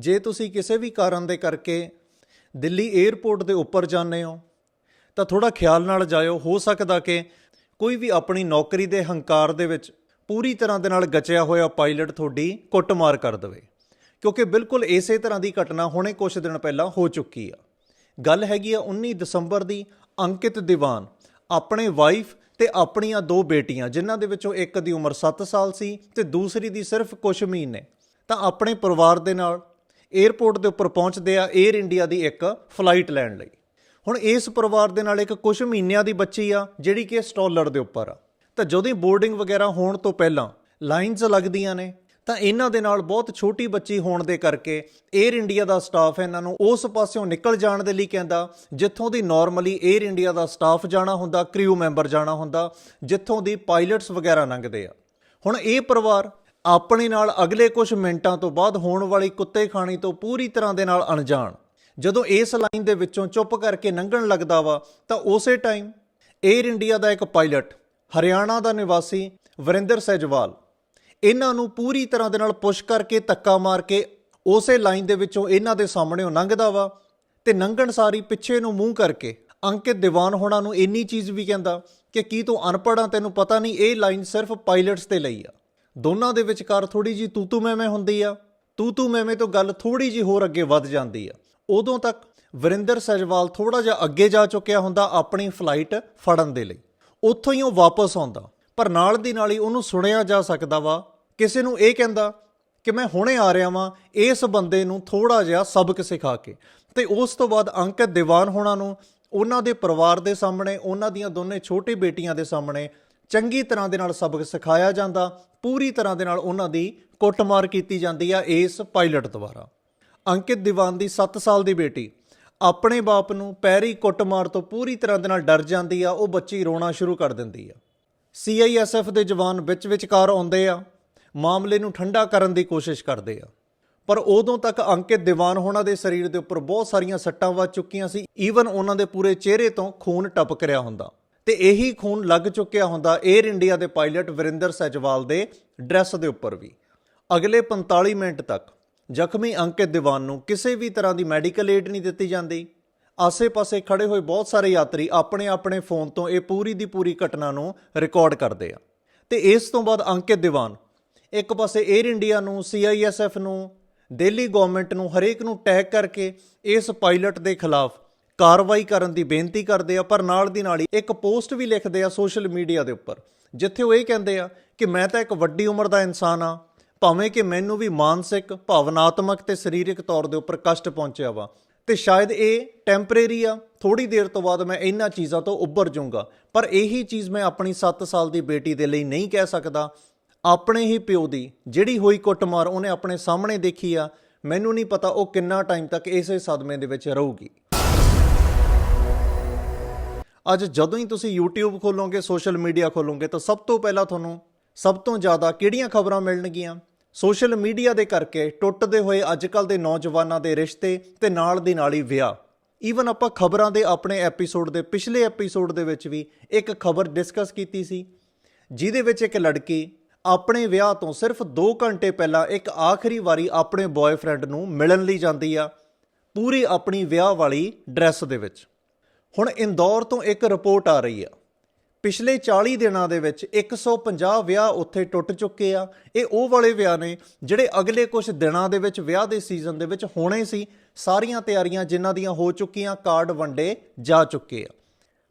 ਜੇ ਤੁਸੀਂ ਕਿਸੇ ਵੀ ਕਾਰਨ ਦੇ ਕਰਕੇ ਦਿੱਲੀ 에ਅਰਪੋਰਟ ਦੇ ਉੱਪਰ ਜਾਂਦੇ ਹੋ, ਤਾਂ ਥੋੜਾ ਖਿਆਲ ਨਾਲ ਜਾਇਓ। ਹੋ ਸਕਦਾ ਕਿ ਕੋਈ ਵੀ ਆਪਣੀ ਨੌਕਰੀ ਦੇ ਹੰਕਾਰ ਦੇ ਵਿੱਚ ਪੂਰੀ ਤਰ੍ਹਾਂ ਦੇ ਨਾਲ ਗਚਿਆ ਹੋਇਆ ਪਾਇਲਟ ਤੁਹਾਡੀ ਕੁੱਟਮਾਰ ਕਰ ਦੇਵੇ। ਕਿਉਂਕਿ ਬਿਲਕੁਲ ਇਸੇ ਤਰ੍ਹਾਂ ਦੀ ਘਟਨਾ ਹੁਣੇ ਕੁਝ ਦਿਨ ਪਹਿਲਾਂ ਹੋ ਚੁੱਕੀ ਆ। ਗੱਲ ਹੈਗੀ ਆ 19 ਦਸੰਬਰ ਦੀ ਅੰਕਿਤ ਦੀਵਾਨ, ਆਪਣੇ ਵਾਈਫ ਤੇ ਆਪਣੀਆਂ ਦੋ ਬੇਟੀਆਂ, ਜਿਨ੍ਹਾਂ ਦੇ ਵਿੱਚੋਂ ਇੱਕ ਦੀ ਉਮਰ 7 ਸਾਲ ਸੀ ਤੇ ਦੂਸਰੀ ਦੀ ਸਿਰਫ ਕੁਝ ਮਹੀਨੇ। ਤਾਂ ਆਪਣੇ ਪਰਿਵਾਰ ਦੇ ਨਾਲ ਏਅਰਪੋਰਟ ਦੇ ਉੱਪਰ ਪਹੁੰਚਦੇ ਆ 에ਅਰ ਇੰਡੀਆ ਦੀ ਇੱਕ ਫਲਾਈਟ ਲੈਣ ਲਈ। ਹੁਣ ਇਸ ਪਰਿਵਾਰ ਦੇ ਨਾਲ ਇੱਕ ਕੁਝ ਮਹੀਨਿਆਂ ਦੀ ਬੱਚੀ ਆ, ਜਿਹੜੀ ਕਿ ਸਟਾਲਰ ਦੇ ਉੱਪਰ ਆ। ਤਾਂ ਜਦੋਂ ਬੋਰਡਿੰਗ ਵਗੈਰਾ ਹੋਣ ਤੋਂ ਪਹਿਲਾਂ ਲਾਈਨਸ ਲੱਗਦੀਆਂ ਨੇ, ਤਾਂ ਇਹਨਾਂ ਦੇ ਨਾਲ ਬਹੁਤ ਛੋਟੀ ਬੱਚੀ ਹੋਣ ਦੇ ਕਰਕੇ 에ਅਰ ਇੰਡੀਆ ਦਾ ਸਟਾਫ ਇਹਨਾਂ ਨੂੰ ਉਸ ਪਾਸਿਓਂ ਨਿਕਲ ਜਾਣ ਦੇ ਲਈ ਕਹਿੰਦਾ, ਜਿੱਥੋਂ ਦੀ ਨਾਰਮਲੀ 에ਅਰ ਇੰਡੀਆ ਦਾ ਸਟਾਫ ਜਾਣਾ ਹੁੰਦਾ ਕ੍ਰਿਊ ਮੈਂਬਰ ਜਾਣਾ ਹੁੰਦਾ, ਜਿੱਥੋਂ ਦੀ ਪਾਇਲਟਸ ਵਗੈਰਾ ਲੰਘਦੇ ਆ। ਹੁਣ ਇਹ ਪਰਿਵਾਰ ਆਪਣੇ ਨਾਲ ਅਗਲੇ ਕੁਝ ਮਿੰਟਾਂ ਤੋਂ ਬਾਅਦ ਹੋਣ ਵਾਲੀ ਕੁੱਤੇ ਖਾਣੀ ਤੋਂ ਪੂਰੀ ਤਰ੍ਹਾਂ ਦੇ ਨਾਲ ਅਣਜਾਣ। ਜਦੋਂ ਇਸ ਲਾਈਨ ਦੇ ਵਿੱਚੋਂ ਚੁੱਪ ਕਰਕੇ ਲੰਘਣ ਲੱਗਦਾ ਵਾ, ਤਾਂ ਉਸੇ ਟਾਈਮ 에ਅਰ ਇੰਡੀਆ ਦਾ ਇੱਕ ਪਾਇਲਟ, ਹਰਿਆਣਾ ਦਾ ਨਿਵਾਸੀ ਵਰਿੰਦਰ ਸਹਿਜਵਾਲ, ਇਹਨਾਂ ਨੂੰ ਪੂਰੀ ਤਰ੍ਹਾਂ ਦੇ ਨਾਲ ਪੁਸ਼ ਕਰਕੇ ਧੱਕਾ ਮਾਰ ਕੇ ਉਸੇ ਲਾਈਨ ਦੇ ਵਿੱਚੋਂ ਇਹਨਾਂ ਦੇ ਸਾਹਮਣੇੋਂ ਲੰਘਦਾ ਵਾ ਤੇ ਲੰਘਣ ਸਾਰੀ ਪਿੱਛੇ ਨੂੰ ਮੂੰਹ ਕਰਕੇ ਅੰਕਿਤ ਦੀਵਾਨ ਹੋਣਾ ਨੂੰ ਇੰਨੀ ਚੀਜ਼ ਵੀ ਕਹਿੰਦਾ ਕਿ ਕੀ ਤੂੰ ਅਨਪੜ੍ਹ ਆ, ਤੈਨੂੰ ਪਤਾ ਨਹੀਂ ਇਹ ਲਾਈਨ ਸਿਰਫ ਪਾਇਲਟਸ ਦੇ ਲਈ ਆ। ਦੋਨਾਂ ਦੇ ਵਿਚਕਾਰ ਥੋੜੀ ਜੀ ਤੂ ਤੂ ਮੈਂ ਹੁੰਦੀ ਆ, ਤੂ ਤੂ ਮੈਂ ਤੋਂ ਗੱਲ ਥੋੜੀ ਜੀ ਹੋਰ ਅੱਗੇ ਵੱਧ ਜਾਂਦੀ ਆ। ਉਦੋਂ ਤੱਕ ਵਰਿੰਦਰ ਸਜਵਾਲ ਥੋੜਾ ਜਿਹਾ ਅੱਗੇ ਜਾ ਚੁੱਕਿਆ ਹੁੰਦਾ ਆਪਣੀ ਫਲਾਈਟ ਫੜਨ ਦੇ ਲਈ। ਉੱਥੋਂ ਹੀ ਉਹ ਵਾਪਸ ਆਉਂਦਾ। ਪਰ ਨਾਲ ਦੀ ਨਾਲ ਹੀ ਉਹਨੂੰ ਸੁਣਿਆ ਜਾ ਸਕਦਾ ਵਾ, ਕਿਸੇ ਨੂੰ ਇਹ ਕਹਿੰਦਾ ਕਿ ਮੈਂ ਹੁਣੇ ਆ ਰਿਹਾ ਵਾਂ ਇਸ ਬੰਦੇ ਨੂੰ ਥੋੜਾ ਜਿਹਾ ਸਬਕ ਸਿਖਾ ਕੇ। ਤੇ ਉਸ ਤੋਂ ਬਾਅਦ ਅੰਕਿਤ ਦੀਵਾਨ ਹੋਣਾ ਨੂੰ ਉਹਨਾਂ ਦੇ ਪਰਿਵਾਰ ਦੇ ਸਾਹਮਣੇ, ਉਹਨਾਂ ਦੀਆਂ ਦੋਨੇ ਛੋਟੀ ਬੇਟੀਆਂ ਦੇ ਸਾਹਮਣੇ ਚੰਗੀ ਤਰ੍ਹਾਂ ਦੇ ਨਾਲ ਸਬਕ ਸਿਖਾਇਆ ਜਾਂਦਾ, ਪੂਰੀ ਤਰ੍ਹਾਂ ਦੇ ਨਾਲ ਉਹਨਾਂ ਦੀ ਕੁੱਟਮਾਰ ਕੀਤੀ ਜਾਂਦੀ ਆ ਇਸ ਪਾਇਲਟ ਦੁਆਰਾ। ਅੰਕਿਤ ਦੀਵਾਨ ਦੀ 7 ਸਾਲ ਦੀ ਬੇਟੀ, ਆਪਣੇ ਬਾਪ ਨੂੰ ਪੈਰੀ ਕੁੱਟਮਾਰ ਤੋਂ ਪੂਰੀ ਤਰ੍ਹਾਂ ਦੇ ਨਾਲ ਡਰ ਜਾਂਦੀ ਆ, ਉਹ ਬੱਚੀ ਰੋਣਾ ਸ਼ੁਰੂ ਕਰ ਦਿੰਦੀ ਆ। ਸੀਆਈਐਸਐਫ ਦੇ ਜਵਾਨ ਵਿੱਚ ਵਿਚਕਾਰ ਆਉਂਦੇ ਆ, ਮਾਮਲੇ ਨੂੰ ਠੰਡਾ ਕਰਨ ਦੀ ਕੋਸ਼ਿਸ਼ ਕਰਦੇ ਆ। ਪਰ ਉਦੋਂ ਤੱਕ ਅੰਕਿਤ ਦੀਵਾਨ ਹੋਣਾ ਦੇ ਸਰੀਰ ਦੇ ਉੱਪਰ ਬਹੁਤ ਸਾਰੀਆਂ ਸੱਟਾਂ ਵੱਜ ਚੁੱਕੀਆਂ ਸੀ, ਈਵਨ ਉਹਨਾਂ ਦੇ ਪੂਰੇ ਚਿਹਰੇ ਤੋਂ ਖੂਨ ਟਪਕ ਰਿਹਾ ਹੁੰਦਾ। ਤੇ ਇਹੀ ਖੂਨ ਲੱਗ ਚੁੱਕਿਆ ਹੁੰਦਾ 에ਅਰ ਇੰਡੀਆ ਦੇ ਪਾਇਲਟ ਵਰਿੰਦਰ ਸੈਜਵਾਲ ਦੇ ਡਰੈਸ ਦੇ ਉੱਪਰ ਵੀ। ਅਗਲੇ 45 ਮਿੰਟ ਤੱਕ ਜ਼ਖਮੀ ਅੰਕਿਤ ਦੀਵਾਨ ਨੂੰ ਕਿਸੇ ਵੀ ਤਰ੍ਹਾਂ ਦੀ ਮੈਡੀਕਲ ਏਡ ਨਹੀਂ ਦਿੱਤੀ ਜਾਂਦੀ। ਆਸੇ-ਪਾਸੇ ਖੜੇ ਹੋਏ ਬਹੁਤ ਸਾਰੇ ਯਾਤਰੀ ਆਪਣੇ-ਆਪਣੇ ਫੋਨ ਤੋਂ ਇਹ ਪੂਰੀ ਦੀ ਪੂਰੀ ਘਟਨਾ ਨੂੰ ਰਿਕਾਰਡ ਕਰਦੇ ਆ। ਤੇ ਇਸ ਤੋਂ ਬਾਅਦ ਅੰਕਿਤ ਦੀਵਾਨ ਇੱਕ ਪਾਸੇ 에ਅਰ ਇੰਡੀਆ ਨੂੰ ਸੀਆਈਐਸਐਫ ਨੂੰ, ਦਿੱਲੀ ਗਵਰਨਮੈਂਟ ਨੂੰ ਹਰੇਕ ਨੂੰ ਟੈਗ ਕਰਕੇ ਇਸ ਪਾਇਲਟ ਦੇ ਖਿਲਾਫ ਕਾਰਵਾਈ ਕਰਨ ਦੀ ਬੇਨਤੀ ਕਰਦੇ ਆ, ਪਰ ਨਾਲ ਦੀ ਨਾਲ ਹੀ ਇੱਕ ਪੋਸਟ ਵੀ ਲਿਖਦੇ ਆ ਸੋਸ਼ਲ ਮੀਡੀਆ ਦੇ ਉੱਪਰ, ਜਿੱਥੇ ਉਹ ਇਹ ਕਹਿੰਦੇ ਆ ਕਿ ਮੈਂ ਤਾਂ ਇੱਕ ਵੱਡੀ ਉਮਰ ਦਾ ਇਨਸਾਨ ਆ ਭਾਵੇਂ ਕਿ ਮੈਨੂੰ ਵੀ ਮਾਨਸਿਕ, ਭਾਵਨਾਤਮਕ ਤੇ ਸਰੀਰਕ ਤੌਰ ਦੇ ਉੱਪਰ ਕਸ਼ਟ ਪਹੁੰਚਿਆ ਵਾ। ਤੇ ਸ਼ਾਇਦ ਇਹ ਟੈਂਪਰੇਰੀ ਆ ਥੋੜੀ ਦੇਰ ਤੋਂ ਬਾਅਦ ਮੈਂ ਇਹਨਾਂ ਚੀਜ਼ਾਂ ਤੋਂ ਉੱਭਰ ਜਾਊਂਗਾ। ਪਰ ਇਹੀ ਚੀਜ਼ ਮੈਂ ਆਪਣੀ 7 ਸਾਲ ਦੀ ਬੇਟੀ ਦੇ ਲਈ ਨਹੀਂ ਕਹਿ ਸਕਦਾ। ਆਪਣੇ ਹੀ ਪਿਓ ਦੀ ਜਿਹੜੀ ਹੋਈ ਕੁੱਟਮਾਰ ਉਹਨੇ ਆਪਣੇ ਸਾਹਮਣੇ ਦੇਖੀ ਆ, ਮੈਨੂੰ ਨਹੀਂ ਪਤਾ ਉਹ ਕਿੰਨਾ ਟਾਈਮ ਤੱਕ ਇਸੇ ਸਦਮੇ ਦੇ ਵਿੱਚ ਰਹੂਗੀ। ਅੱਜ ਜਦੋਂ ਹੀ ਤੁਸੀਂ YouTube ਖੋਲੋਗੇ ਸੋਸ਼ਲ ਮੀਡੀਆ ਖੋਲੋਗੇ, ਤਾਂ ਸਭ ਤੋਂ ਪਹਿਲਾਂ ਤੁਹਾਨੂੰ ਸਭ ਤੋਂ ਜ਼ਿਆਦਾ ਕਿਹੜੀਆਂ ਖਬਰਾਂ ਮਿਲਣਗੀਆਂ? ਸੋਸ਼ਲ ਮੀਡੀਆ ਦੇ ਕਰਕੇ ਟੁੱਟਦੇ ਹੋਏ ਅੱਜਕੱਲ ਦੇ ਨੌਜਵਾਨਾਂ ਦੇ ਰਿਸ਼ਤੇ ਤੇ ਨਾਲ ਦੀ ਨਾਲ ਹੀ ਵਿਆਹ। ਈਵਨ ਆਪਾਂ ਖਬਰਾਂ ਦੇ ਆਪਣੇ ਐਪੀਸੋਡ ਦੇ, ਪਿਛਲੇ ਐਪੀਸੋਡ ਦੇ ਵਿੱਚ ਵੀ ਇੱਕ ਖਬਰ ਡਿਸਕਸ ਕੀਤੀ ਸੀ, ਜਿਹਦੇ ਵਿੱਚ ਇੱਕ ਲੜਕੀ ਆਪਣੇ ਵਿਆਹ ਤੋਂ ਸਿਰਫ 2 ਘੰਟੇ ਪਹਿਲਾਂ ਇੱਕ ਆਖਰੀ ਵਾਰੀ ਆਪਣੇ ਬॉयਫ੍ਰੈਂਡ ਨੂੰ ਮਿਲਣ ਲਈ ਜਾਂਦੀ ਆ, ਪੂਰੀ ਆਪਣੀ ਵਿਆਹ ਵਾਲੀ ਡਰੈਸ ਦੇ ਵਿੱਚ। ਹੁਣ ਇੰਦੌਰ ਤੋਂ ਇੱਕ ਰਿਪੋਰਟ ਆ ਰਹੀ ਆ। ਪਿਛਲੇ 40 ਦਿਨਾਂ ਦੇ ਵਿੱਚ 150 ਵਿਆਹ ਉੱਥੇ ਟੁੱਟ ਚੁੱਕੇ ਆ। ਇਹ ਉਹ ਵਾਲੇ ਵਿਆਹ ਨੇ ਜਿਹੜੇ ਅਗਲੇ ਕੁਝ ਦਿਨਾਂ ਦੇ ਵਿੱਚ ਵਿਆਹ ਦੇ ਸੀਜ਼ਨ ਦੇ ਵਿੱਚ ਹੋਣੇ ਸੀ। ਸਾਰੀਆਂ ਤਿਆਰੀਆਂ ਜਿਨ੍ਹਾਂ ਦੀਆਂ ਹੋ ਚੁੱਕੀਆਂ, ਕਾਰਡ ਵੰਡੇ ਜਾ ਚੁੱਕੇ ਆ।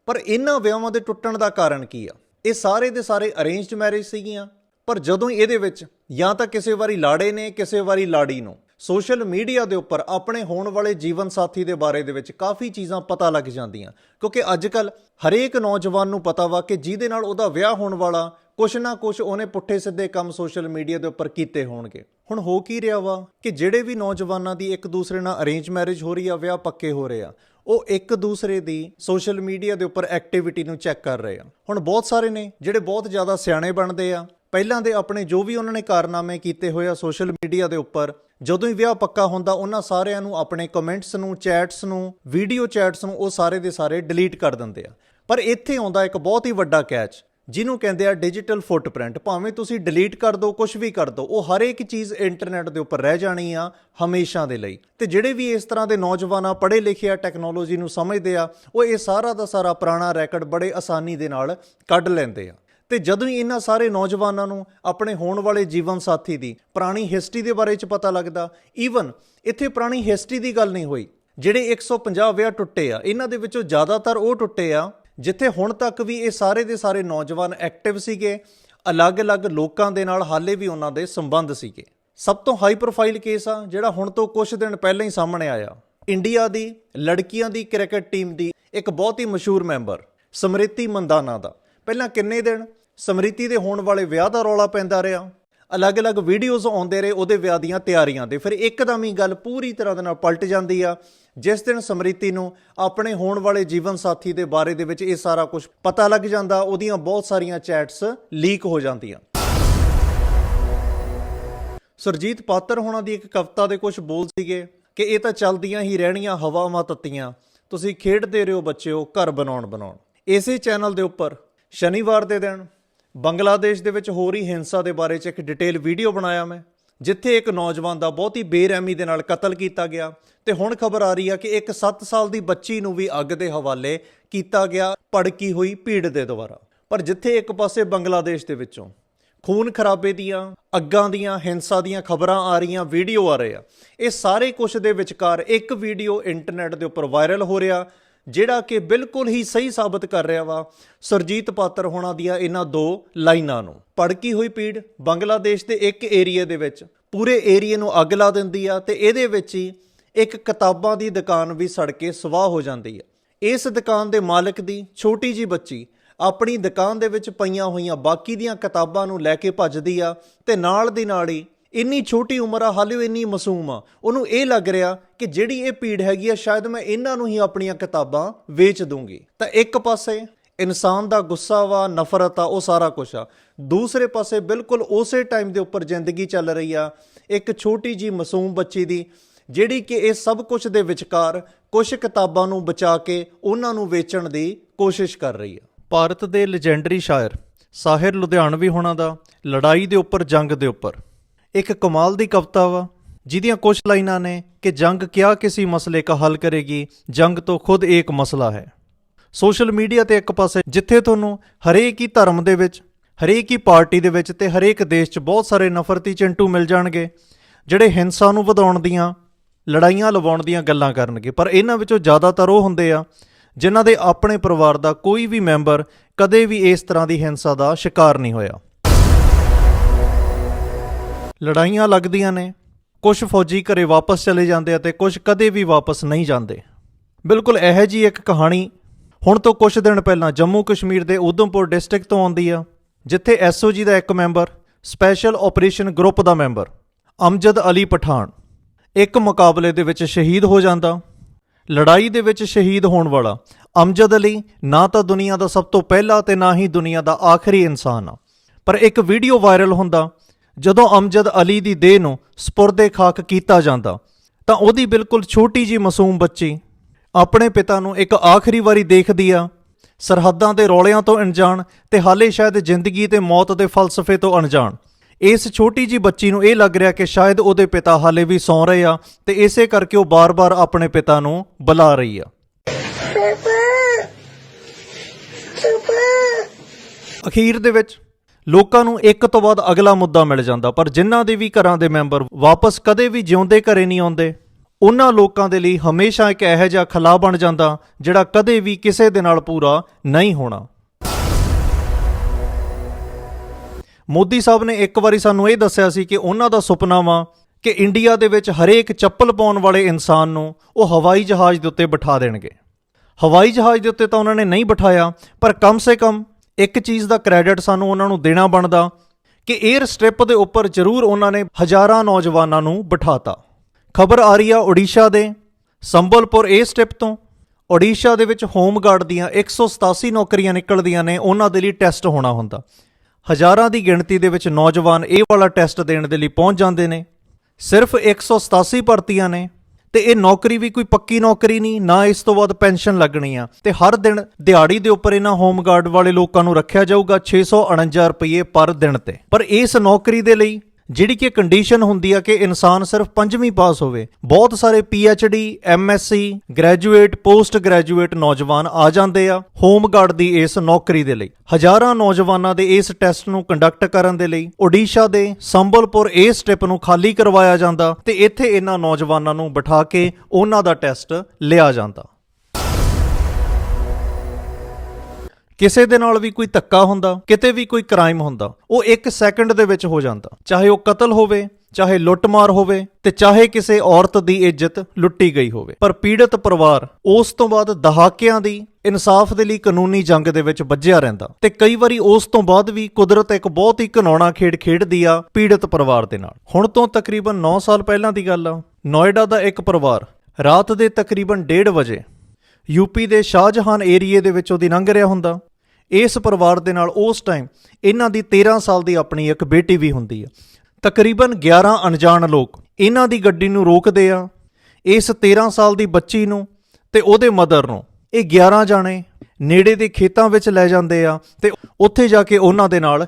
ਪਰ ਇਹਨਾਂ ਵਿਆਹਾਂ ਦੇ ਟੁੱਟਣ ਦਾ ਕਾਰਨ ਕੀ ਆ? ਇਹ ਸਾਰੇ ਦੇ ਸਾਰੇ ਅਰੇਂਜਡ ਮੈਰਿਜ ਸੀਗੀਆਂ। ਪਰ ਜਦੋਂ ਇਹਦੇ ਵਿੱਚ ਜਾਂ ਤਾਂ ਕਿਸੇ ਵਾਰੀ ਲਾੜੇ ਨੇ, ਕਿਸੇ ਵਾਰੀ ਲਾੜੀ ਨੂੰ। ਸੋਸ਼ਲ ਮੀਡੀਆ ਦੇ ਉੱਪਰ ਆਪਣੇ ਹੋਣ ਵਾਲੇ ਜੀਵਨ ਸਾਥੀ ਦੇ ਬਾਰੇ ਦੇ ਵਿੱਚ ਕਾਫੀ ਚੀਜ਼ਾਂ ਪਤਾ ਲੱਗ ਜਾਂਦੀਆਂ। ਕਿਉਂਕਿ ਅੱਜ ਕੱਲ ਹਰੇਕ ਨੌਜਵਾਨ ਨੂੰ ਪਤਾ ਵਾ ਕਿ ਜਿਹਦੇ ਨਾਲ ਉਹਦਾ ਵਿਆਹ ਹੋਣ ਵਾਲਾ ਕੁਛ ਨਾ ਕੁਛ ਉਹਨੇ ਪੁੱਠੇ ਸਿੱਧੇ ਕੰਮ ਸੋਸ਼ਲ ਮੀਡੀਆ ਦੇ ਉੱਪਰ ਕੀਤੇ ਹੋਣਗੇ। ਹੁਣ ਹੋ ਕੀ ਰਿਹਾ ਵਾ ਕਿ ਜਿਹੜੇ ਵੀ ਨੌਜਵਾਨਾਂ ਦੀ ਇੱਕ ਦੂਸਰੇ ਨਾਲ ਅਰੇਂਜ ਮੈਰਿਜ ਹੋ ਰਹੀ ਆ, ਵਿਆਹ ਪੱਕੇ ਹੋ ਰਹੇ ਆ, ਉਹ ਇੱਕ ਦੂਸਰੇ ਦੀ ਸੋਸ਼ਲ ਮੀਡੀਆ ਦੇ ਉੱਪਰ ਐਕਟੀਵਿਟੀ ਨੂੰ ਚੈੱਕ ਕਰ ਰਹੇ ਆ। ਹੁਣ ਬਹੁਤ ਸਾਰੇ ਨੇ ਜਿਹੜੇ ਬਹੁਤ ਜ਼ਿਆਦਾ ਸਿਆਣੇ ਬਣਦੇ ਆ, ਪਹਿਲਾਂ ਦੇ ਆਪਣੇ ਜੋ ਵੀ ਉਹਨਾਂ ਨੇ ਕਾਰਨਾਮੇ ਕੀਤੇ ਹੋਏ ਆ ਸੋਸ਼ਲ ਮੀਡੀਆ ਦੇ ਉੱਪਰ ਜਦੋਂ ਹੀ ਵਿਆਹ ਪੱਕਾ ਹੁੰਦਾ, ਉਹਨਾਂ ਸਾਰਿਆਂ ਨੂੰ ਆਪਣੇ ਕਮੈਂਟਸ ਨੂੰ ਚੈਟਸ ਨੂੰ ਵੀਡੀਓ ਚੈਟਸ ਨੂੰ, ਉਹ ਸਾਰੇ ਦੇ ਸਾਰੇ ਡਿਲੀਟ ਕਰ ਦਿੰਦੇ ਆ। ਪਰ ਇੱਥੇ ਆਉਂਦਾ ਇੱਕ ਬਹੁਤ ਹੀ ਵੱਡਾ ਕੈਚ ਜਿਹਨੂੰ ਕਹਿੰਦੇ ਆ ਡਿਜੀਟਲ ਫੁੱਟਪ੍ਰਿੰਟ ਭਾਵੇਂ ਤੁਸੀਂ ਡਿਲੀਟ ਕਰ ਦਿਓ ਕੁਝ ਵੀ ਕਰ ਦਿਓ ਉਹ ਹਰ ਇੱਕ ਚੀਜ਼ ਇੰਟਰਨੈਟ ਦੇ ਉੱਪਰ ਰਹਿ ਜਾਣੀ ਆ ਹਮੇਸ਼ਾ ਦੇ ਲਈ। ਤੇ ਜਿਹੜੇ ਵੀ ਇਸ ਤਰ੍ਹਾਂ ਦੇ ਨੌਜਵਾਨ ਆ ਪੜ੍ਹੇ ਲਿਖੇ ਆ ਟੈਕਨੋਲੋਜੀ ਨੂੰ ਸਮਝਦੇ ਆ, ਉਹ ਇਹ ਸਾਰਾ ਦਾ ਸਾਰਾ ਪੁਰਾਣਾ ਰੈਕਡ ਬੜੇ ਆਸਾਨੀ ਦੇ ਨਾਲ ਕੱਢ ਲੈਂਦੇ ਆ। ਤੇ ਜਦੋਂ ਹੀ ਇਹਨਾਂ ਸਾਰੇ ਨੌਜਵਾਨਾਂ ਨੂੰ ਆਪਣੇ ਹੋਣ ਵਾਲੇ ਜੀਵਨ ਸਾਥੀ ਦੀ ਪੁਰਾਣੀ ਹਿਸਟਰੀ ਦੇ ਬਾਰੇ ਚ ਪਤਾ ਲੱਗਦਾ ਈਵਨ ਇੱਥੇ ਪੁਰਾਣੀ ਹਿਸਟਰੀ ਦੀ ਗੱਲ ਨਹੀਂ ਹੋਈ, ਜਿਹੜੇ 150 ਵਿਆਹ ਟੁੱਟੇ ਆ, ਇਹਨਾਂ ਦੇ ਵਿੱਚੋਂ ਜ਼ਿਆਦਾਤਰ ਉਹ ਟੁੱਟੇ ਆ, ਜਿੱਥੇ ਹੁਣ ਤੱਕ ਵੀ ਇਹ ਸਾਰੇ ਦੇ ਸਾਰੇ ਨੌਜਵਾਨ ਐਕਟਿਵ ਸੀਗੇ, ਅਲੱਗ-ਅਲੱਗ ਲੋਕਾਂ ਦੇ ਨਾਲ ਹਾਲੇ ਵੀ ਉਹਨਾਂ ਦੇ ਸੰਬੰਧ ਸੀਗੇ। ਸਭ ਤੋਂ ਹਾਈ ਪ੍ਰੋਫਾਈਲ ਕੇਸ ਆ, ਜਿਹੜਾ ਹੁਣ ਤੋਂ ਕੁਝ ਦਿਨ ਪਹਿਲਾਂ ਹੀ ਸਾਹਮਣੇ ਆਇਆ। ਇੰਡੀਆ ਦੀ, ਲੜਕੀਆਂ ਦੀ ਕ੍ਰਿਕਟ ਟੀਮ ਦੀ ਇੱਕ ਬਹੁਤ ਹੀ ਮਸ਼ਹੂਰ ਮੈਂਬਰ ਸਮ੍ਰਿਤੀ ਮੰਦਾਨਾ ਦਾ। ਪਹਿਲਾਂ ਕਿੰਨੇ ਦਿਨ? ਸਮ੍ਰਿਤੀ ਦੇ ਹੋਣ ਵਾਲੇ ਵਿਆਹ ਦਾ ਰੌਲਾ ਪੈਂਦਾ ਰਿਹਾ। ਅਲੱਗ-ਅਲੱਗ ਵੀਡੀਓਜ਼ ਆਉਂਦੇ ਰਹੇ, ਉਹਦੇ ਵਿਆਹ ਦੀਆਂ ਤਿਆਰੀਆਂ ਦੇ। ਫਿਰ ਇੱਕਦਮ ਹੀ ਗੱਲ ਪੂਰੀ ਤਰ੍ਹਾਂ ਦੇ ਨਾਲ ਪਲਟ ਜਾਂਦੀ ਆ। ਜਿਸ ਦਿਨ ਸਮ੍ਰਿਤੀ ਨੂੰ ਆਪਣੇ ਹੋਣ ਵਾਲੇ ਜੀਵਨ ਸਾਥੀ ਦੇ ਬਾਰੇ ਦੇ ਵਿੱਚ ਇਹ ਸਾਰਾ ਕੁਝ ਪਤਾ ਲੱਗ ਜਾਂਦਾ, ਉਹਦੀਆਂ ਬਹੁਤ ਸਾਰੀਆਂ ਚੈਟਸ ਲੀਕ ਹੋ ਜਾਂਦੀਆਂ। ਸੁਰਜੀਤ ਪਾਤਰ ਹੋਣਾ ਦੀ ਇੱਕ ਕਵਿਤਾ ਦੇ ਕੁਝ ਬੋਲ ਸੀਗੇ ਕਿ ਇਹ ਤਾਂ ਚੱਲਦੀਆਂ ਹੀ ਰਹਿਣੀਆਂ, ਹਵਾਵਾਂ ਤੱਤੀਆਂ। ਤੁਸੀਂ ਖੇਡਦੇ ਰਹੋ ਬੱਚਿਓ, ਘਰ ਬਣਾਉਣ ਬਣਾਉਣ ਇਸੇ ਚੈਨਲ ਦੇ ਉੱਪਰ ਸ਼ਨੀਵਾਰ ਦੇ ਦਿਨ ਬੰਗਲਾਦੇਸ਼ ਦੇ ਵਿੱਚ ਹੋ ਰਹੀ ਹਿੰਸਾ ਦੇ ਬਾਰੇ 'ਚ ਇੱਕ ਡਿਟੇਲ ਵੀਡੀਓ ਬਣਾਇਆ ਮੈਂ, ਜਿੱਥੇ ਇੱਕ ਨੌਜਵਾਨ ਦਾ ਬਹੁਤ ਹੀ ਬੇਰਹਿਮੀ ਦੇ ਨਾਲ ਕਤਲ ਕੀਤਾ ਗਿਆ। ਤੇ ਹੁਣ ਖਬਰ ਆ ਰਹੀ ਆ ਕਿ ਇੱਕ 7 ਸਾਲ ਦੀ ਬੱਚੀ ਨੂੰ ਵੀ ਅੱਗ ਦੇ ਹਵਾਲੇ ਕੀਤਾ ਗਿਆ, ਭੜਕੀ ਹੋਈ ਭੀੜ ਦੇ ਦੁਆਰਾ। ਪਰ ਜਿੱਥੇ ਇੱਕ ਪਾਸੇ ਬੰਗਲਾਦੇਸ਼ ਦੇ ਵਿੱਚੋਂ ਖੂਨ ਖਰਾਬੇ ਦੀਆਂ, ਅੱਗਾਂ ਦੀਆਂ, ਹਿੰਸਾ ਦੀਆਂ ਖਬਰਾਂ ਆ ਰਹੀਆਂ, ਵੀਡੀਓ ਆ ਰਹੇ ਆ, ਇਹ ਸਾਰੇ ਕੁਝ ਦੇ ਵਿਚਕਾਰ ਇੱਕ ਵੀਡੀਓ ਇੰਟਰਨੈਟ ਦੇ ਉੱਪਰ ਵਾਇਰਲ ਹੋ ਰਿਹਾ। ਜਿਹੜਾ ਕਿ ਬਿਲਕੁਲ ਹੀ ਸਹੀ ਸਾਬਤ ਕਰ ਰਿਹਾ ਵਾ। ਸੁਰਜੀਤ ਪਾਤਰ ਹੋਣਾ ਦੀਆਂ ਇਹਨਾਂ ਦੋ ਲਾਈਨਾਂ ਨੂੰ। ਪੜਕੀ ਹੋਈ ਪੀੜ ਬੰਗਲਾਦੇਸ਼ ਦੇ ਇੱਕ ਏਰੀਆ ਦੇ ਵਿੱਚ। ਪੂਰੇ ਏਰੀਏ ਨੂੰ ਅੱਗ ਲਾ ਦਿੰਦੀ ਆ ਤੇ ਇਹਦੇ ਵਿੱਚ ਹੀ ਇੱਕ ਕਿਤਾਬਾਂ ਦੀ ਦੁਕਾਨ ਵੀ ਸੜ ਕੇ ਸਵਾਹ ਹੋ ਜਾਂਦੀ ਆ। ਇਸ ਦੁਕਾਨ ਦੇ ਮਾਲਕ ਦੀ ਛੋਟੀ ਜੀ ਬੱਚੀ ਆਪਣੀ ਦੁਕਾਨ ਦੇ ਵਿੱਚ ਪਈਆਂ ਹੋਈਆਂ ਬਾਕੀ ਦੀਆਂ ਕਿਤਾਬਾਂ ਨੂੰ ਲੈ ਕੇ ਭੱਜਦੀ ਆ ਤੇ ਨਾਲ ਦੀ ਨਾਲ ਹੀ ਇੰਨੀ ਛੋਟੀ ਉਮਰ ਆ, ਹਾਲੇ ਇੰਨੀ ਮਾਸੂਮ ਆ। ਉਹਨੂੰ ਇਹ ਲੱਗ ਰਿਹਾ ਕਿ ਜਿਹੜੀ ਇਹ ਭੀੜ ਹੈਗੀ ਆ, ਸ਼ਾਇਦ ਮੈਂ ਇਹਨਾਂ ਨੂੰ ਹੀ ਆਪਣੀਆਂ ਕਿਤਾਬਾਂ ਵੇਚ ਦੂੰਗੀ। ਤਾਂ ਇੱਕ ਪਾਸੇ ਇਨਸਾਨ ਦਾ ਗੁੱਸਾ ਵਾ, ਨਫ਼ਰਤ ਆ, ਉਹ ਸਾਰਾ ਕੁਝ ਆ। ਦੂਸਰੇ ਪਾਸੇ ਬਿਲਕੁਲ ਉਸੇ ਟਾਈਮ ਦੇ ਉੱਪਰ ਜ਼ਿੰਦਗੀ ਚੱਲ ਰਹੀ ਆ, ਇੱਕ ਛੋਟੀ ਜੀ ਮਾਸੂਮ ਬੱਚੀ ਦੀ, ਜਿਹੜੀ ਕਿ ਇਹ ਸਭ ਕੁਝ ਦੇ ਵਿਚਕਾਰ ਕੁਝ ਕਿਤਾਬਾਂ ਨੂੰ ਬਚਾ ਕੇ ਉਹਨਾਂ ਨੂੰ ਵੇਚਣ ਦੀ ਕੋਸ਼ਿਸ਼ ਕਰ ਰਹੀ ਆ। ਭਾਰਤ ਦੇ ਲੈਜੈਂਡਰੀ ਸ਼ਾਇਰ, ਸਾਹਿਰ ਲੁਧਿਆਣਵੀ ਹੋਣਾ ਦਾ, ਲੜਾਈ ਦੇ ਉੱਪਰ, ਜੰਗ ਦੇ ਉੱਪਰ। ਇੱਕ ਕਮਾਲ ਦੀ ਕਵਿਤਾ ਵਾ, ਜਿਹਦੀਆਂ ਕੁਝ ਲਾਈਨਾਂ ਨੇ ਕਿ ਜੰਗ ਕਿਆ ਕਿਸੇ ਮਸਲੇ ਕਾ ਹੱਲ ਕਰੇਗੀ, ਜੰਗ ਤੋਂ ਖੁਦ ਇੱਕ ਮਸਲਾ ਹੈ। ਸੋਸ਼ਲ ਮੀਡੀਆ ਤੇ ਇੱਕ ਪਾਸੇ ਜਿੱਥੇ ਤੁਹਾਨੂੰ ਹਰੇਕ ਹੀ ਧਰਮ ਦੇ ਵਿੱਚ, ਹਰੇਕ ਹੀ ਪਾਰਟੀ ਦੇ ਵਿੱਚ ਤੇ ਹਰੇਕ ਦੇਸ਼ 'ਚ ਬਹੁਤ ਸਾਰੇ ਨਫ਼ਰਤੀ ਚਿੰਟੂ ਮਿਲ ਜਾਣਗੇ, ਜਿਹੜੇ ਹਿੰਸਾ ਨੂੰ ਵਧਾਉਣ ਦੀਆਂ, ਲੜਾਈਆਂ ਲਵਾਉਣ ਦੀਆਂ ਗੱਲਾਂ ਕਰਨਗੇ। ਪਰ ਇਹਨਾਂ ਵਿੱਚੋਂ ਜ਼ਿਆਦਾਤਰ ਉਹ ਹੁੰਦੇ ਆ, ਜਿਨ੍ਹਾਂ ਦੇ ਆਪਣੇ ਪਰਿਵਾਰ ਦਾ ਕੋਈ ਵੀ ਮੈਂਬਰ ਕਦੇ ਵੀ ਇਸ ਤਰ੍ਹਾਂ ਦੀ ਹਿੰਸਾ ਦਾ ਸ਼ਿਕਾਰ ਨਹੀਂ ਹੋਇਆ। ਲੜਾਈਆਂ ਲੱਗਦੀਆਂ ਨੇ ਕੁਝ ਫੌਜੀ ਘਰੇ ਵਾਪਸ ਚਲੇ ਜਾਂਦੇ ਆ ਤੇ ਕੁਝ ਕਦੇ ਵੀ ਵਾਪਸ ਨਹੀਂ ਜਾਂਦੇ। ਬਿਲਕੁਲ ਇਹੋ ਜੀ ਇੱਕ ਕਹਾਣੀ ਹੁਣ ਤੋਂ ਕੁਝ ਦਿਨ ਪਹਿਲਾਂ ਜੰਮੂ ਕਸ਼ਮੀਰ ਦੇ ਉਧਮਪੁਰ ਡਿਸਟ੍ਰਿਕਟ ਤੋਂ ਆਉਂਦੀ ਆ, ਜਿੱਥੇ ਐਸਓਜੀ ਦਾ ਇੱਕ ਮੈਂਬਰ, ਸਪੈਸ਼ਲ ਆਪਰੇਸ਼ਨ ਗਰੁੱਪ ਦਾ ਮੈਂਬਰ, ਅਮਜਦ ਅਲੀ ਪਠਾਨ। ਇੱਕ ਮੁਕਾਬਲੇ ਦੇ ਵਿੱਚ ਸ਼ਹੀਦ ਹੋ ਜਾਂਦਾ, ਲੜਾਈ ਦੇ ਵਿੱਚ ਸ਼ਹੀਦ ਹੋਣ ਵਾਲਾ ਅਮਜਦ ਅਲੀ ਨਾ ਤਾਂ ਦੁਨੀਆ ਦਾ ਸਭ ਤੋਂ ਪਹਿਲਾ ਤੇ ਨਾ ਹੀ ਦੁਨੀਆ ਦਾ ਆਖਰੀ ਇਨਸਾਨ ਆ। ਪਰ ਇੱਕ ਵੀਡੀਓ ਵਾਇਰਲ ਹੁੰਦਾ ਜਦੋਂ ਅਮਜਦ ਅਲੀ ਦੀ ਦੇਹ ਨੂੰ ਸਪੁਰਦੇ ਖਾਕ ਕੀਤਾ ਜਾਂਦਾ ਤਾਂ ਉਹਦੀ ਬਿਲਕੁਲ ਛੋਟੀ ਜੀ ਮਾਸੂਮ ਬੱਚੀ ਆਪਣੇ ਪਿਤਾ ਨੂੰ ਇੱਕ ਆਖਰੀ ਵਾਰੀ ਦੇਖਦੀ ਆ ਸਰਹੱਦਾਂ ਦੇ ਰੌਲਿਆਂ ਤੋਂ ਅਣਜਾਣ ਤੇ ਹਾਲੇ ਸ਼ਾਇਦ ਜ਼ਿੰਦਗੀ ਤੇ ਮੌਤ ਦੇ ਫਲਸਫੇ ਤੋਂ ਅਣਜਾਣ। ਇਸ ਛੋਟੀ ਜੀ ਬੱਚੀ ਨੂੰ ਇਹ ਲੱਗ ਰਿਹਾ ਕਿ ਸ਼ਾਇਦ ਉਹਦੇ ਪਿਤਾ ਹਾਲੇ ਵੀ ਸੌਂ ਰਹੇ ਆ ਤੇ ਇਸੇ ਕਰਕੇ ਉਹ ਬਾਰ-ਬਾਰ ਆਪਣੇ ਪਿਤਾ ਨੂੰ ਬੁਲਾ ਰਹੀ ਆ। ਅਖੀਰ ਦੇ ਵਿੱਚ ਲੋਕਾਂ ਨੂੰ ਇੱਕ ਤੋਂ ਬਾਅਦ ਅਗਲਾ ਮੁੱਦਾ ਮਿਲ ਜਾਂਦਾ, ਪਰ ਜਿਨ੍ਹਾਂ ਦੇ ਵੀ ਘਰਾਂ ਦੇ ਮੈਂਬਰ ਵਾਪਸ ਕਦੇ ਵੀ ਜਿਉਂਦੇ ਘਰੇ ਨਹੀਂ ਆਉਂਦੇ, ਉਹਨਾਂ ਲੋਕਾਂ ਦੇ ਲਈ ਹਮੇਸ਼ਾ ਇੱਕ ਇਹੋ ਜਿਹਾ ਖਲਾ ਬਣ ਜਾਂਦਾ, ਜਿਹੜਾ ਕਦੇ ਵੀ ਕਿਸੇ ਦੇ ਨਾਲ ਪੂਰਾ ਨਹੀਂ ਹੋਣਾ। ਮੋਦੀ ਸਾਹਿਬ ਨੇ ਇੱਕ ਵਾਰੀ ਸਾਨੂੰ ਇਹ ਦੱਸਿਆ ਸੀ ਕਿ ਉਹਨਾਂ ਦਾ ਸੁਪਨਾ ਵਾ ਕਿ ਇੰਡੀਆ ਦੇ ਵਿੱਚ ਹਰੇਕ ਚੱਪਲ ਪਾਉਣ ਵਾਲੇ ਇਨਸਾਨ ਨੂੰ ਉਹ ਹਵਾਈ ਜਹਾਜ਼ ਦੇ ਉੱਤੇ ਬਿਠਾ ਦੇਣਗੇ। ਹਵਾਈ ਜਹਾਜ਼ ਦੇ ਉੱਤੇ ਤਾਂ ਉਹਨਾਂ ਨੇ ਨਹੀਂ ਬਿਠਾਇਆ, ਪਰ ਕਮ ਸੇ ਕਮ ਇੱਕ ਚੀਜ਼ ਦਾ ਕ੍ਰੈਡਿਟ ਸਾਨੂੰ ਉਹਨਾਂ ਨੂੰ ਦੇਣਾ ਬਣਦਾ ਕਿ 에ਅਰ ਸਟ੍ਰਿਪ ਦੇ ਉੱਪਰ ਜ਼ਰੂਰ ਉਹਨਾਂ ਨੇ ਹਜ਼ਾਰਾਂ ਨੌਜਵਾਨਾਂ ਨੂੰ ਬਿਠਾਤਾ। ਖਬਰ ਆ ਰਹੀ ਆ ਓਡੀਸ਼ਾ ਦੇ, ਸੰਬਲਪੁਰ 에ਅਰ ਸਟ੍ਰਿਪ ਤੋਂ। ਓਡੀਸ਼ਾ ਦੇ ਵਿੱਚ ਹੋਮ ਗਾਰਡ ਦੀਆਂ 187 ਨੌਕਰੀਆਂ ਨਿਕਲਦੀਆਂ ਨੇ, ਉਹਨਾਂ ਦੇ ਲਈ ਟੈਸਟ ਹੋਣਾ ਹੁੰਦਾ। ਹਜ਼ਾਰਾਂ ਦੀ ਗਿਣਤੀ ਦੇ ਵਿੱਚ ਨੌਜਵਾਨ ਇਹ ਵਾਲਾ ਟੈਸਟ ਦੇਣ ਦੇ ਲਈ ਪਹੁੰਚ ਜਾਂਦੇ ਨੇ। ਸਿਰਫ 187 ਭਰਤੀਆਂ ਨੇ। ਤੇ ਇਹ ਨੌਕਰੀ ਵੀ ਕੋਈ ਪੱਕੀ ਨੌਕਰੀ ਨਹੀਂ, ਨਾ ਇਸ ਤੋਂ ਬਾਅਦ ਪੈਨਸ਼ਨ ਲੱਗਣੀ ਆ। ਤੇ ਹਰ ਦਿਨ ਦਿਹਾੜੀ ਦੇ ਉੱਪਰ ਇਹਨਾਂ ਹੋਮਗਾਰਡ ਵਾਲੇ ਲੋਕਾਂ ਨੂੰ ਰੱਖਿਆ ਜਾਊਗਾ 649 ਰੁਪਏ ਪਰ ਦਿਨ ਤੇ। ਪਰ ਇਸ ਨੌਕਰੀ ਦੇ ਲਈ ਜਿਹੜੀ ਕਿ ਕੰਡੀਸ਼ਨ ਹੁੰਦੀ ਆ ਕਿ ਇਨਸਾਨ ਸਿਰਫ ਪੰਜਵੀਂ ਪਾਸ ਹੋਵੇ। ਬਹੁਤ ਸਾਰੇ D MSc graduate post graduate ਨੌਜਵਾਨ ਆ ਜਾਂਦੇ ਆ ਹੋਮਗਾਰਡ ਦੀ ਇਸ ਨੌਕਰੀ ਦੇ ਲਈ। ਹਜ਼ਾਰਾਂ ਨੌਜਵਾਨਾਂ ਦੇ ਇਸ ਟੈਸਟ ਨੂੰ ਕੰਡਕਟ ਕਰਨ ਦੇ ਲਈ। ਓਡੀਸ਼ਾ ਦੇ ਸੰਬਲਪੁਰ ਇਸ ਸਟੈਪ ਨੂੰ ਖਾਲੀ ਕਰਵਾਇਆ ਜਾਂਦਾ ਤੇ ਇੱਥੇ ਇਹਨਾਂ ਨੌਜਵਾਨਾਂ ਨੂੰ ਬਿਠਾ ਕੇ ਉਹਨਾਂ ਦਾ ਟੈਸਟ ਲਿਆ ਜਾਂਦਾ। ਕਿਸੇ ਦੇ ਨਾਲ ਵੀ ਕੋਈ ਧੱਕਾ ਹੁੰਦਾ, ਕਿਤੇ ਵੀ ਕੋਈ ਕ੍ਰਾਈਮ ਹੁੰਦਾ, ਉਹ 1 ਸੈਕਿੰਡ ਦੇ ਵਿੱਚ ਹੋ ਜਾਂਦਾ। ਚਾਹੇ ਉਹ ਕਤਲ ਹੋਵੇ, ਚਾਹੇ ਲੁੱਟਮਾਰ ਹੋਵੇ ਤੇ ਚਾਹੇ ਕਿਸੇ ਔਰਤ ਦੀ ਇੱਜ਼ਤ ਲੁੱਟੀ ਗਈ ਹੋਵੇ। ਪਰ ਪੀੜਤ ਪਰਿਵਾਰ ਉਸ ਤੋਂ ਬਾਅਦ ਦਹਾਕਿਆਂ ਦੀ ਇਨਸਾਫ ਦੇ ਲਈ ਕਾਨੂੰਨੀ ਜੰਗ ਦੇ ਵਿੱਚ ਵੱਜਿਆ ਰਹਿੰਦਾ। ਤੇ ਕਈ ਵਾਰੀ ਉਸ ਤੋਂ ਬਾਅਦ ਵੀ ਕੁਦਰਤ ਇੱਕ ਬਹੁਤ ਹੀ ਘਨੌਣਾ ਖੇਡ ਖੇਡਦੀ ਆ ਪੀੜਤ ਪਰਿਵਾਰ ਦੇ ਨਾਲ। ਹੁਣ ਤੋਂ ਤਕਰੀਬਨ 9 ਸਾਲ ਪਹਿਲਾਂ ਦੀ ਗੱਲ ਆ। ਨੋਇਡਾ ਦਾ ਇੱਕ ਪਰਿਵਾਰ ਰਾਤ ਦੇ ਤਕਰੀਬਨ 1:30 ਵਜੇ ਯੂਪੀ ਦੇ ਸ਼ਾਹਜਹਾਨ ਏਰੀਏ ਦੇ ਵਿੱਚ ਉਹਦੀ ਲੰਘ ਰਿਹਾ ਹੁੰਦਾ। ਇਸ ਪਰਿਵਾਰ ਦੇ ਨਾਲ ਉਸ ਟਾਈਮ ਇਹਨਾਂ ਦੀ 13 ਸਾਲ ਦੀ ਆਪਣੀ ਇੱਕ ਬੇਟੀ ਵੀ ਹੁੰਦੀ ਆ। ਤਕਰੀਬਨ 11 ਅਣਜਾਣ ਲੋਕ ਇਹਨਾਂ ਦੀ ਗੱਡੀ ਨੂੰ ਰੋਕਦੇ ਆ। ਇਸ 13 ਸਾਲ ਦੀ ਬੱਚੀ ਨੂੰ ਤੇ ਉਹਦੇ ਮਦਰ ਨੂੰ। ਇਹ 11 ਜਾਣੇ ਨੇੜੇ ਦੇ ਖੇਤਾਂ ਵਿੱਚ ਲੈ ਜਾਂਦੇ ਆ ਤੇ ਉੱਥੇ ਜਾ ਕੇ ਉਹਨਾਂ ਦੇ ਨਾਲ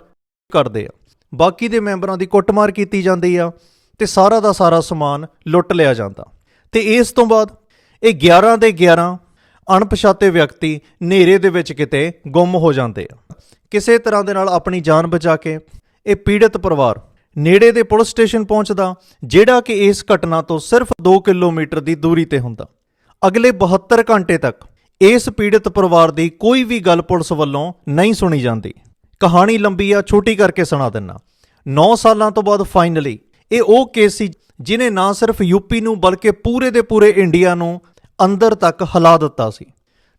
ਕਰਦੇ ਆ। ਬਾਕੀ ਦੇ ਮੈਂਬਰਾਂ ਦੀ ਕੁੱਟਮਾਰ ਕੀਤੀ ਜਾਂਦੀ ਆ ਤੇ ਸਾਰਾ ਦਾ ਸਾਰਾ ਸਮਾਨ ਲੁੱਟ ਲਿਆ ਜਾਂਦਾ। ਤੇ ਇਸ ਤੋਂ ਬਾਅਦ ਇਹ 11 ਦੇ 11 ਅਣਪਛਾਤੇ ਵਿਅਕਤੀ ਹਨੇਰੇ ਦੇ ਵਿੱਚ ਕਿਤੇ ਗੁੰਮ ਹੋ ਜਾਂਦੇ ਆ। ਕਿਸੇ ਤਰ੍ਹਾਂ ਦੇ ਨਾਲ ਆਪਣੀ ਜਾਨ ਬਚਾ ਕੇ ਇਹ ਪੀੜਤ ਪਰਿਵਾਰ ਨੇੜੇ ਦੇ ਪੁਲਿਸ ਸਟੇਸ਼ਨ ਪਹੁੰਚਦਾ, ਜਿਹੜਾ ਕਿ ਇਸ ਘਟਨਾ ਤੋਂ ਸਿਰਫ 2 ਕਿਲੋਮੀਟਰ ਦੀ ਦੂਰੀ ਤੇ ਹੁੰਦਾ। ਅਗਲੇ 72 ਘੰਟੇ ਤੱਕ ਇਸ ਪੀੜਤ ਪਰਿਵਾਰ ਦੀ ਕੋਈ ਵੀ ਗੱਲ ਪੁਲਿਸ ਵੱਲੋਂ ਨਹੀਂ ਸੁਣੀ ਜਾਂਦੀ। ਕਹਾਣੀ ਲੰਬੀ ਆ, ਛੋਟੀ ਕਰਕੇ ਸੁਣਾ ਦਿੰਨਾ। 9 ਸਾਲਾਂ ਤੋਂ ਬਾਅਦ ਫਾਈਨਲੀ ਇਹ ਉਹ ਕੇਸ ਸੀ ਜਿਨੇ ਨਾ ਸਿਰਫ ਯੂਪੀ ਨੂੰ ਬਲਕਿ ਪੂਰੇ ਦੇ ਪੂਰੇ ਇੰਡੀਆ ਨੂੰ ਅੰਦਰ ਤੱਕ ਹਿਲਾ ਦਿੱਤਾ ਸੀ।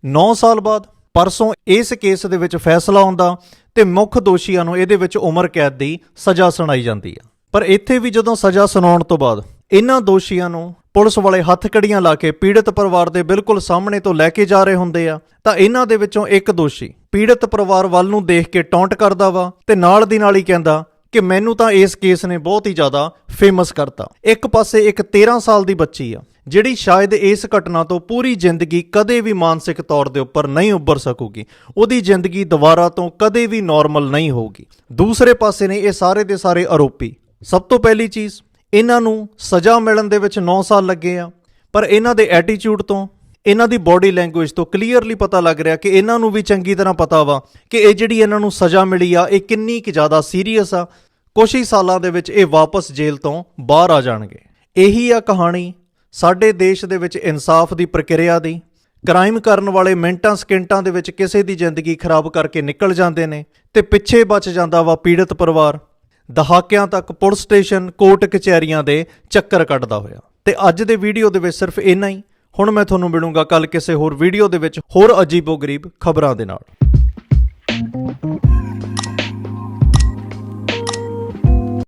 9 ਸਾਲ ਬਾਅਦ ਪਰਸੋਂ ਇਸ ਕੇਸ ਦੇ ਵਿੱਚ ਫੈਸਲਾ ਆਉਂਦਾ ਤੇ ਮੁੱਖ ਦੋਸ਼ੀਆਂ ਨੂੰ ਇਹਦੇ ਵਿੱਚ ਉਮਰ ਕੈਦ ਦੀ ਸਜ਼ਾ ਸੁਣਾਈ ਜਾਂਦੀ ਆ। ਪਰ ਇੱਥੇ ਵੀ ਜਦੋਂ ਸਜ਼ਾ ਸੁਣਾਉਣ ਤੋਂ ਬਾਅਦ ਇਹਨਾਂ ਦੋਸ਼ੀਆਂ ਨੂੰ ਪੁਲਿਸ ਵਾਲੇ ਹੱਥਕੜੀਆਂ ਲਾ ਕੇ ਪੀੜਤ ਪਰਿਵਾਰ ਦੇ ਬਿਲਕੁਲ ਸਾਹਮਣੇ ਤੋਂ ਲੈ ਕੇ ਜਾ ਰਹੇ ਹੁੰਦੇ ਆ, ਤਾਂ ਇਹਨਾਂ ਦੇ ਵਿੱਚੋਂ ਇੱਕ ਦੋਸ਼ੀ ਪੀੜਤ ਪਰਿਵਾਰ ਵੱਲ ਨੂੰ ਦੇਖ ਕੇ ਟੌਂਟ ਕਰਦਾ ਵਾ ਤੇ ਨਾਲ ਦੀ ਨਾਲ ਹੀ ਕਹਿੰਦਾ ਕਿ ਮੈਨੂੰ ਤਾਂ ਇਸ ਕੇਸ ਨੇ ਬਹੁਤ ਹੀ ਜ਼ਿਆਦਾ ਫੇਮਸ ਕਰਤਾ। ਇੱਕ ਪਾਸੇ ਇੱਕ 13 ਸਾਲ ਦੀ ਬੱਚੀ ਆ ਜਿਹੜੀ ਸ਼ਾਇਦ ਇਸ ਘਟਨਾ ਤੋਂ ਪੂਰੀ ਜ਼ਿੰਦਗੀ ਕਦੇ ਵੀ ਮਾਨਸਿਕ ਤੌਰ ਦੇ ਉੱਪਰ ਨਹੀਂ ਉੱਭਰ ਸਕੂਗੀ, ਉਹਦੀ ਜ਼ਿੰਦਗੀ ਦੁਬਾਰਾ ਤੋਂ ਕਦੇ ਵੀ ਨਾਰਮਲ ਨਹੀਂ ਹੋਊਗੀ। ਦੂਸਰੇ ਪਾਸੇ ਨੇ ਇਹ ਸਾਰੇ ਦੇ ਸਾਰੇ ਆਰੋਪੀ। ਸਭ ਤੋਂ ਪਹਿਲੀ ਚੀਜ਼, ਇਹਨਾਂ ਨੂੰ ਸਜ਼ਾ ਮਿਲਣ ਦੇ ਵਿੱਚ 9 ਸਾਲ ਲੱਗੇ ਆ, ਪਰ ਇਹਨਾਂ ਦੇ ਐਟੀਟਿਊਡ ਤੋਂ, ਇਹਨਾਂ ਦੀ ਬਾਡੀ ਲੈਂਗੁਏਜ ਤੋਂ ਕਲੀਅਰਲੀ ਪਤਾ ਲੱਗ ਰਿਹਾ ਕਿ ਇਹਨਾਂ ਨੂੰ ਵੀ ਚੰਗੀ ਤਰ੍ਹਾਂ ਪਤਾ ਵਾ ਕਿ ਇਹ ਜਿਹੜੀ ਇਹਨਾਂ ਨੂੰ ਸਜ਼ਾ ਮਿਲੀ ਆ, ਇਹ ਕਿੰਨੀ ਕੁ ਜ਼ਿਆਦਾ ਸੀਰੀਅਸ ਆ। ਕੁਝ ਹੀ ਸਾਲਾਂ ਦੇ ਵਿੱਚ ਇਹ ਵਾਪਸ ਜੇਲ੍ਹ ਤੋਂ ਬਾਹਰ ਆ ਜਾਣਗੇ। ਇਹੀ ਆ ਕਹਾਣੀ ਸਾਡੇ ਦੇਸ਼ ਦੇ ਵਿੱਚ ਇਨਸਾਫ ਦੀ ਪ੍ਰਕਿਰਿਆ ਦੀ, ਕ੍ਰਾਈਮ ਕਰਨ ਵਾਲੇ ਮਿੰਟਾਂ ਸਕਿੰਟਾਂ ਦੇ ਵਿੱਚ ਕਿਸੇ ਦੀ ਜ਼ਿੰਦਗੀ ਖਰਾਬ ਕਰਕੇ ਨਿਕਲ ਜਾਂਦੇ ਨੇ ਤੇ ਪਿੱਛੇ ਬਚ ਜਾਂਦਾ ਵਾ ਪੀੜਤ ਪਰਿਵਾਰ। ਦਹਾਕਿਆਂ ਤੱਕ ਪੁਲਿਸ ਸਟੇਸ਼ਨ, ਕੋਰਟ ਕਚਹਿਰੀਆਂ ਦੇ ਚੱਕਰ ਕੱਢਦਾ ਹੋਇਆ। ਤੇ ਅੱਜ ਦੇ ਵੀਡੀਓ ਦੇ ਵਿੱਚ ਸਿਰਫ ਇੰਨਾ ਹੀ। ਹੁਣ ਮੈਂ ਤੁਹਾਨੂੰ ਮਿਲੂੰਗਾ ਕੱਲ ਕਿਸੇ ਹੋਰ ਵੀਡੀਓ ਦੇ ਵਿੱਚ ਹੋਰ ਅਜੀਬੋ-ਗਰੀਬ ਖਬਰਾਂ ਦੇ ਨਾਲ।